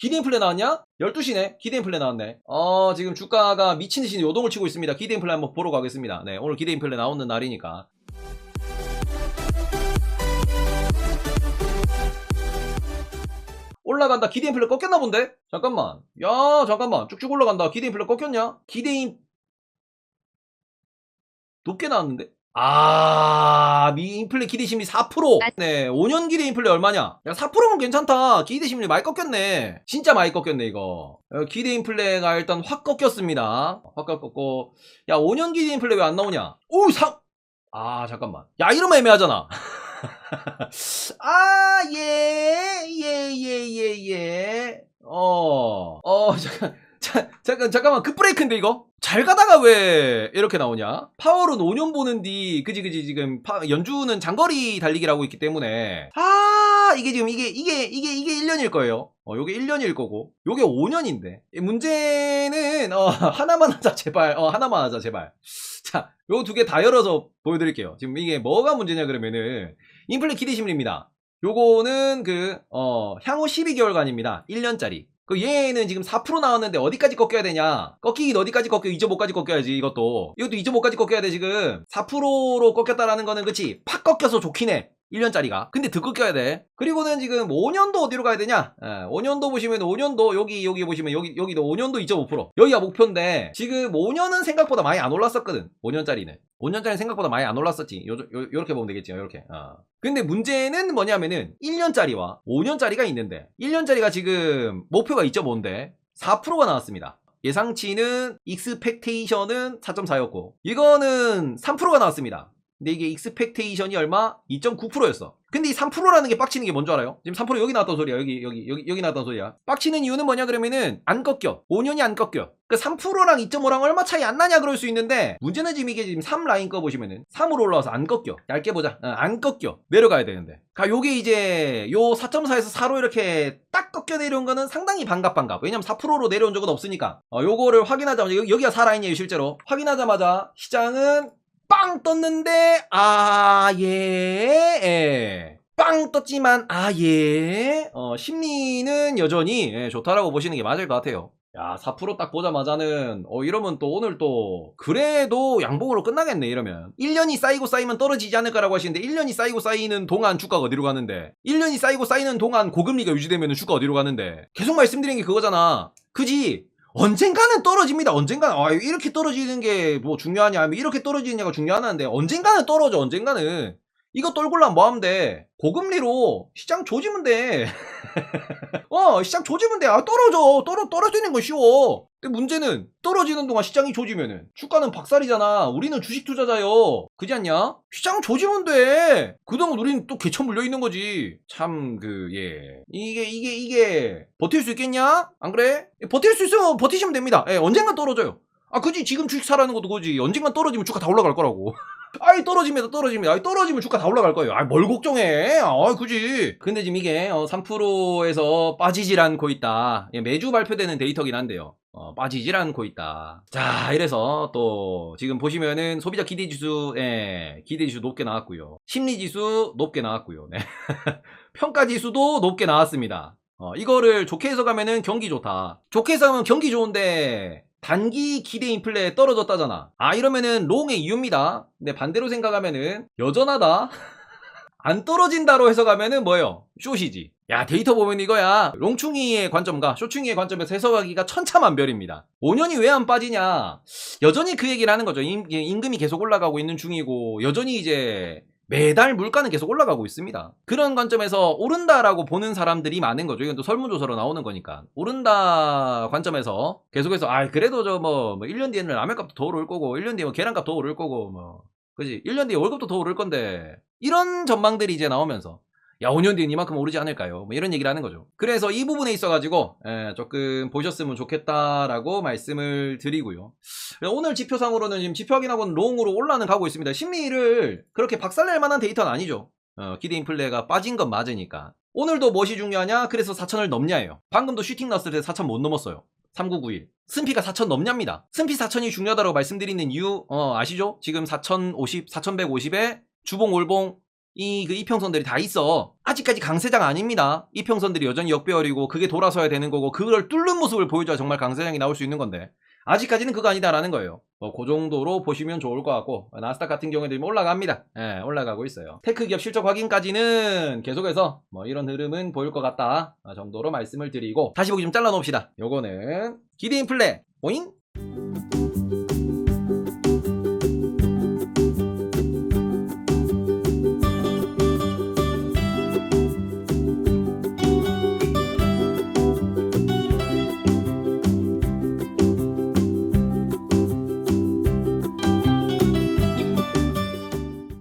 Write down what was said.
기대 인 플레 나왔냐? 12시네. 기대 인 플레 나왔네. 어, 지금 주가가 미친 듯이 요동을 치고 있습니다. 기대 인 플레 한번 보러 가겠습니다. 네, 오늘 기대 인 플레 나오는 날이니까. 올라간다. 기대 인 플레 꺾였나 본데? 잠깐만. 야, 잠깐만. 쭉쭉 올라간다. 기대 인 플레 꺾였냐? 기대 인 높게 나왔는데? 아, 미 인플레 기대 심리 4%. 네, 5년 기대 인플레 얼마냐? 야, 4%면 괜찮다. 기대 심리 많이 꺾였네. 진짜 많이 꺾였네, 이거. 어, 기대 인플레가 일단 확 꺾였습니다. 확 꺾였고. 야, 5년 기대 인플레 왜 안 나오냐? 오, 상! 아, 잠깐만. 야, 이러면 애매하잖아. 아, 예, 예, 예, 예, 예. 어, 어, 잠깐. 자, 잠깐, 잠깐만, 급브레이크인데, 이거? 잘 가다가 왜 이렇게 나오냐? 파월은 5년 보는 뒤, 그지, 그지, 지금, 파- 연주는 장거리 달리기라고 있기 때문에. 아, 이게 지금, 이게, 이게, 이게, 이게 1년일 거예요. 어, 요게 1년일 거고, 요게 5년인데. 문제는, 어, 하나만 하자, 제발. 어, 하나만 하자, 제발. 자, 요 두 개 다 열어서 보여드릴게요. 지금 이게 뭐가 문제냐, 그러면은, 인플레 기대 심리입니다. 요거는 그, 어, 향후 12개월간입니다. 1년짜리. 그 얘는 지금 4% 나왔는데 어디까지 꺾여야 되냐? 꺾이긴 어디까지 꺾여? 2.5까지 꺾여야지 이것도. 이것도 2.5까지 꺾여야 돼 지금. 4%로 꺾였다라는 거는 그치? 팍 꺾여서 좋긴 해. 1년짜리가. 근데 더 꺾여야 돼. 그리고는 지금 5년도 어디로 가야 되냐? 예, 5년도 보시면 5년도 여기 여기 보시면 여기 여기도 5년도 2.5%. 여기가 목표인데 지금 5년은 생각보다 많이 안 올랐었거든. 5년짜리는. 5년짜리 생각보다 많이 안 올랐었지. 요, 요, 요렇게 보면 되겠지. 요렇게. 어. 근데 문제는 뭐냐면은 1년짜리와 5년짜리가 있는데 1년짜리가 지금 목표가 2.5인데 4%가 나왔습니다. 예상치는 익스펙테이션은 4.4였고 이거는 3%가 나왔습니다. 근데 이게 익스펙테이션이 얼마? 2.9%였어. 근데 이 3%라는 게 빡치는 게 뭔지 알아요? 지금 3% 여기 나왔던 소리야. 여기 여기 여기 여기 나왔던 소리야. 빡치는 이유는 뭐냐 그러면은 안 꺾여. 5년이 안 꺾여. 그 3%랑 2.5랑 얼마 차이 안 나냐 그럴 수 있는데 문제는 지금 이게 지금 3 라인 거 보시면은 3으로 올라와서 안 꺾여. 얇게 보자. 어, 안 꺾여. 내려가야 되는데. 가 요게 이제 요 4.4에서 4로 이렇게 딱 꺾여 내려온 거는 상당히 반갑 반갑. 왜냐면 4%로 내려온 적은 없으니까. 어, 요거를 확인하자마자 여기, 여기가 4 라인이에요 실제로. 확인하자마자 시장은 빵 떴는데 아 예. 예. 빵 떴지만 아 예. 어, 심리는 여전히 예, 좋다라고 보시는 게 맞을 것 같아요. 야, 4%딱 보자마자는, 어, 이러면 또 오늘 또, 그래도 양봉으로 끝나겠네, 이러면. 1년이 쌓이고 쌓이면 떨어지지 않을까라고 하시는데, 1년이 쌓이고 쌓이는 동안 주가가 어디로 가는데, 1년이 쌓이고 쌓이는 동안 고금리가 유지되면 주가 어디로 가는데, 계속 말씀드린 게 그거잖아. 그지? 언젠가는 떨어집니다. 언젠가는 아 이렇게 떨어지는 게 뭐 중요하냐 아니면 이렇게 떨어지느냐가 중요하는데 언젠가는 떨어져 언젠가는 이거 떨굴라면 뭐 하면 돼? 고금리로 시장 조지면 돼 어 시장 조지면 돼 아 떨어져. 떨어 떨어지는 건 쉬워. 근데 문제는 떨어지는 동안 시장이 조지면은 주가는 박살이잖아. 우리는 주식 투자자요. 그지 않냐? 시장 조지면 돼. 그동안 우리는 또 개천 물려 있는 거지. 참 그 예. 이게 이게 이게 버틸 수 있겠냐? 안 그래? 버틸 수 있으면 버티시면 됩니다. 예 언젠간 떨어져요. 아 그지? 지금 주식 사라는 것도 그지. 언젠간 떨어지면 주가 다 올라갈 거라고 아이 떨어집니다 떨어집니다. 아이 떨어지면 주가 다 올라갈 거예요. 아뭘 걱정해. 아 그지 근데 지금 이게 어, 3%에서 빠지질 않고 있다. 예, 매주 발표되는 데이터긴 한데요. 어, 빠지질 않고 있다. 자 이래서 또 지금 보시면은 소비자 기대 지수 예, 기대 지수 높게 나왔고요. 심리 지수 높게 나왔고요. 네. 평가 지수도 높게 나왔습니다. 어, 이거를 좋게 해석하면은 경기 좋다. 좋게 해석하면 경기 좋은데 단기 기대 인플레 떨어졌다잖아. 아, 이러면은 롱의 이유입니다. 근데 반대로 생각하면은 여전하다. 안 떨어진다로 해석하면은 뭐예요? 숏이지. 야, 데이터 보면 이거야. 롱충이의 관점과 쇼충이의 관점에서 해석하기가 천차만별입니다. 5년이 왜 안 빠지냐? 여전히 그 얘기를 하는 거죠. 임, 임금이 계속 올라가고 있는 중이고, 여전히 이제 매달 물가는 계속 올라가고 있습니다. 그런 관점에서 오른다라고 보는 사람들이 많은 거죠. 이건 또 설문조사로 나오는 거니까. 오른다 관점에서 계속해서, 아, 그래도 저 뭐, 뭐 1년 뒤에는 라면값도 더 오를 거고, 1년 뒤에 뭐 계란값 더 오를 거고, 뭐. 그지? 1년 뒤에 월급도 더 오를 건데, 이런 전망들이 이제 나오면서, 야, 5년 뒤엔 이만큼 오르지 않을까요? 뭐 이런 얘기를 하는 거죠. 그래서 이 부분에 있어가지고, 예, 조금 보셨으면 좋겠다라고 말씀을 드리고요. 오늘 지표상으로는 지금 지표 확인하고는 롱으로 올라는 가고 있습니다. 심리를 그렇게 박살낼 만한 데이터는 아니죠. 어, 기대 인플레가 빠진 건 맞으니까. 오늘도 무엇이 중요하냐? 그래서 4천을 넘냐예요. 방금도 슈팅 넣었을 때 4천 못 넘었어요. 3991. 승피가 4천 넘냐입니다. 승피 4천이 중요하다고 말씀드리는 이유, 어, 아시죠? 지금 4,050, 4,150에 주봉, 올봉, 이 그 이평선들이 다 있어. 아직까지 강세장 아닙니다. 이평선들이 여전히 역배열이고 그게 돌아서야 되는 거고 그걸 뚫는 모습을 보여줘야 정말 강세장이 나올 수 있는 건데 아직까지는 그거 아니다라는 거예요. 뭐, 그 정도로 보시면 좋을 것 같고, 나스닥 같은 경우에도 지금 올라갑니다. 예, 올라가고 있어요. 테크 기업 실적 확인까지는 계속해서 뭐 이런 흐름은 보일 것 같다 정도로 말씀을 드리고, 다시 보기 좀 잘라 놓읍시다. 요거는 기대 인 플레, 오잉?